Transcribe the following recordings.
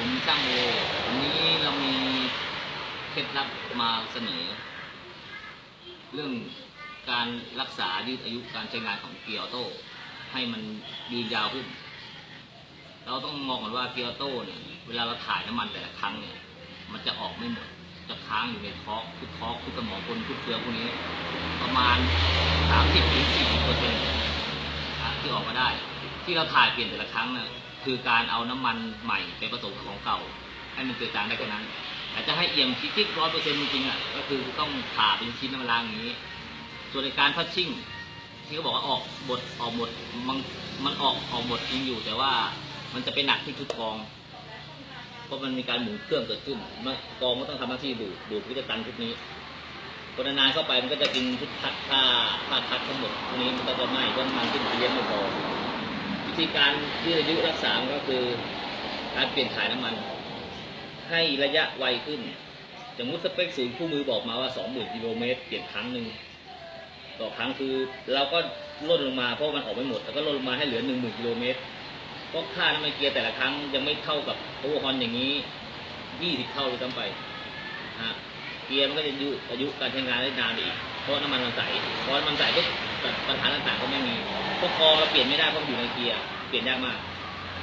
ผมช่างโอวันนี้เรามีเคล็ดลับมาเสนอ เรื่องการรักษายืดอายุการใช้งานของเกียร์ออโต้ ให้มันยืนยาวขึ้น เราต้องมองก่อนว่าเกียร์ออโต้เนี่ยเวลาเราถ่ายน้ำมันแต่ละครั้งเนี่ยมันจะออกไม่หมดจะค้างอยู่ในท้องทุกท้องทุกสมองคนทุกเฟืองพวกนี้ ประมาณ 30ถึง40เปอร์เซ็นต์ที่ออกมาได้ ที่เราถ่ายเปลี่ยนแต่ละครั้งน่ะ คือการเอาน้ำมันใหม่ไปผสมกับของเก่า ให้มันเกิดจางได้แค่นั้นแต่จะให้เอี่ยมจิ๊กร้อยเปอร์เซ็นต์จริงๆอะก็คือต้องผ่าเป็นชิ้นน้ำล้างอย่างนี้ ส่วนในการพัชชิ่งที่เขาบอกว่าออกบทออกบทมันมันออกออกบทจริงอยู่ แต่ว่ามันจะไปหนักที่ชุดกองเพราะมันมีการหมุนเครื่องเกิดขึ้นเมื่อกองก็ต้องทำหน้าที่ดูดดูดพิจตันชุดนี้พอนานๆเข้าไปมันก็จะกินชุดพัดผ้าผ้าคัดทั้งหมดพวกนี้มันก็จะไหม้เพราะมันขึ้นเลี้ยงไม่พอ ธีการที่อายุรักษาก็คือการเปลี่ยนถ่ายน้ำมัน ให้ระยะไวขึ้นสมมติสเปคศูนย์คู่มือบอกมาว่า 20,000กิโลเมตรเปลี่ยนครั้งหนึ่งต่อครั้งคือเราก็ลดลงมาเพราะมันออกไม่หมดแล้วก็ลดลงมาให้เหลือ 10,000กิโลเมตรเพราะค่าน้ำมันเกียร์แต่ละครั้งยังไม่เท่ากับโอเวอร์ฮอนอย่างนี้ 20 เท่าเลยซ้ำไปฮะเกียร์มันก็จะอายุอายุการใช้งานได้นานอีกเพราะน้ำมันมันใสเพราะน้ำมันใสปุ๊บ ปัญหาต่างๆก็ไม่มีพวกกองเราเปลี่ยนไม่ได้เพราะอยู่ในเกียร์เปลี่ยนยากมาก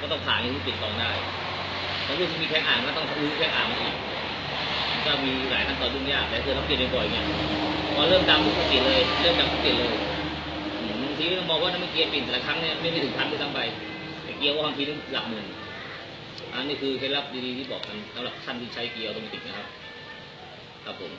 ก็ต้องผ่านที่เปลี่ยนกองได้แล้วรุ่นที่มีแข้งอ่างก็ต้องรื้อแข้งอ่างมาอีกก็มีหลายขั้นตอนยุ่งยากแต่คือต้องเปลี่ยนบ่อยๆเนี่ยพอเริ่มดำปุ๊บก็เปลี่ยนเลย เริ่มดำก็เปลี่ยนเลยอืมทีนี้ต้องมองว่าน้ำมันเกียร์เปลี่ยนแต่ละครั้งเนี่ยไม่ไม่ถึงพันด้วยซ้ำไปแต่เกียร์ว่าบางทีต้องหลักหมื่นอันนี้คือเคล็ดลับดีๆที่บอกกันสำหรับท่านที่ใช้เกียร์ออโตเมติกนะครับครับผม